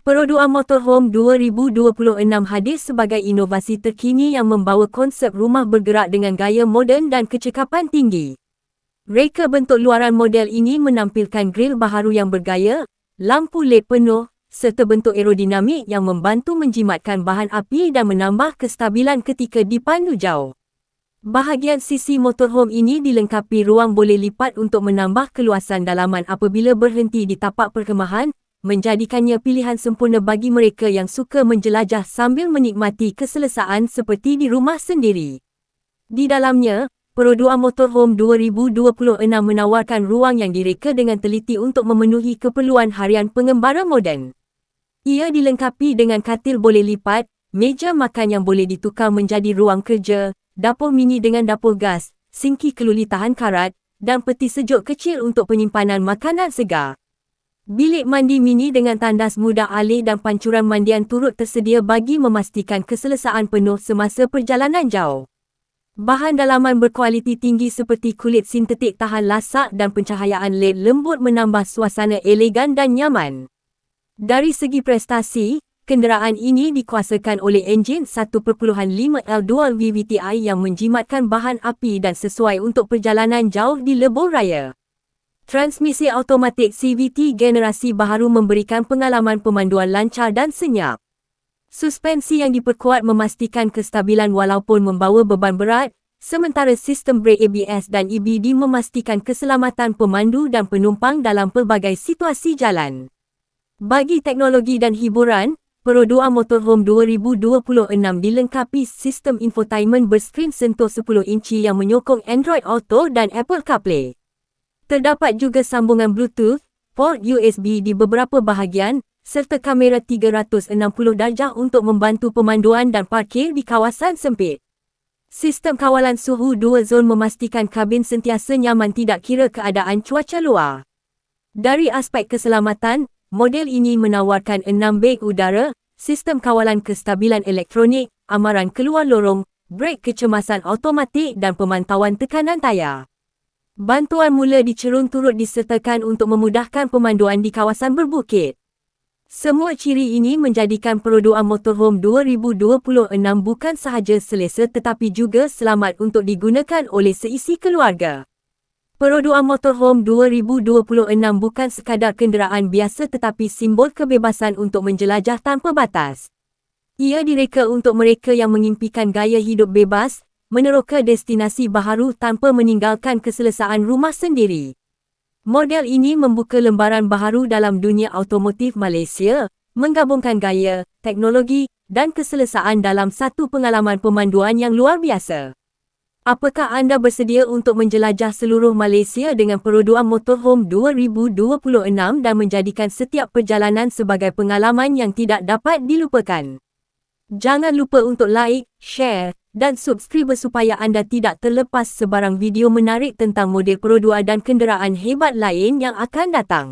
Perodua Motorhome 2026 hadir sebagai inovasi terkini yang membawa konsep rumah bergerak dengan gaya moden dan kecekapan tinggi. Reka bentuk luaran model ini menampilkan grill baharu yang bergaya, lampu LED penuh, serta bentuk aerodinamik yang membantu menjimatkan bahan api dan menambah kestabilan ketika dipandu jauh. Bahagian sisi motorhome ini dilengkapi ruang boleh lipat untuk menambah keluasan dalaman apabila berhenti di tapak perkemahan, menjadikannya pilihan sempurna bagi mereka yang suka menjelajah sambil menikmati keselesaan seperti di rumah sendiri. Di dalamnya, Perodua Motorhome 2026 menawarkan ruang yang direka dengan teliti untuk memenuhi keperluan harian pengembara moden. Ia dilengkapi dengan katil boleh lipat, meja makan yang boleh ditukar menjadi ruang kerja, dapur mini dengan dapur gas, sinki keluli tahan karat, dan peti sejuk kecil untuk penyimpanan makanan segar. Bilik mandi mini dengan tandas mudah alih dan pancuran mandian turut tersedia bagi memastikan keselesaan penuh semasa perjalanan jauh. Bahan dalaman berkualiti tinggi seperti kulit sintetik tahan lasak dan pencahayaan LED lembut menambah suasana elegan dan nyaman. Dari segi prestasi, kenderaan ini dikuasakan oleh enjin 1.5L dual VVTi yang menjimatkan bahan api dan sesuai untuk perjalanan jauh di lebuh raya. Transmisi automatik CVT generasi baharu memberikan pengalaman pemanduan lancar dan senyap. Suspensi yang diperkuat memastikan kestabilan walaupun membawa beban berat, sementara sistem brake ABS dan EBD memastikan keselamatan pemandu dan penumpang dalam pelbagai situasi jalan. Bagi teknologi dan hiburan, Perodua Motorhome 2026 dilengkapi sistem infotainment berskrin sentuh 10 inci yang menyokong Android Auto dan Apple CarPlay. Terdapat juga sambungan Bluetooth, port USB di beberapa bahagian, serta kamera 360 darjah untuk membantu pemanduan dan parkir di kawasan sempit. Sistem kawalan suhu dua zon memastikan kabin sentiasa nyaman tidak kira keadaan cuaca luar. Dari aspek keselamatan, Model ini menawarkan 6 beg udara, sistem kawalan kestabilan elektronik, amaran keluar lorong, brek kecemasan automatik dan pemantauan tekanan tayar. Bantuan mula dicerun turut disertakan untuk memudahkan pemanduan di kawasan berbukit. Semua ciri ini menjadikan perodua motorhome 2026 bukan sahaja selesa tetapi juga selamat untuk digunakan oleh seisi keluarga. Perodua Motorhome 2026 bukan sekadar kenderaan biasa tetapi simbol kebebasan untuk menjelajah tanpa batas. Ia direka untuk mereka yang mengimpikan gaya hidup bebas, meneroka destinasi baharu tanpa meninggalkan keselesaan rumah sendiri. Model ini membuka lembaran baharu dalam dunia automotif Malaysia, menggabungkan gaya, teknologi dan keselesaan dalam satu pengalaman pemanduan yang luar biasa. Apakah anda bersedia untuk menjelajah seluruh Malaysia dengan peroduan motorhome 2026 dan menjadikan setiap perjalanan sebagai pengalaman yang tidak dapat dilupakan? Jangan lupa untuk like, share dan subscribe supaya anda tidak terlepas sebarang video menarik tentang model perodua dan kenderaan hebat lain yang akan datang.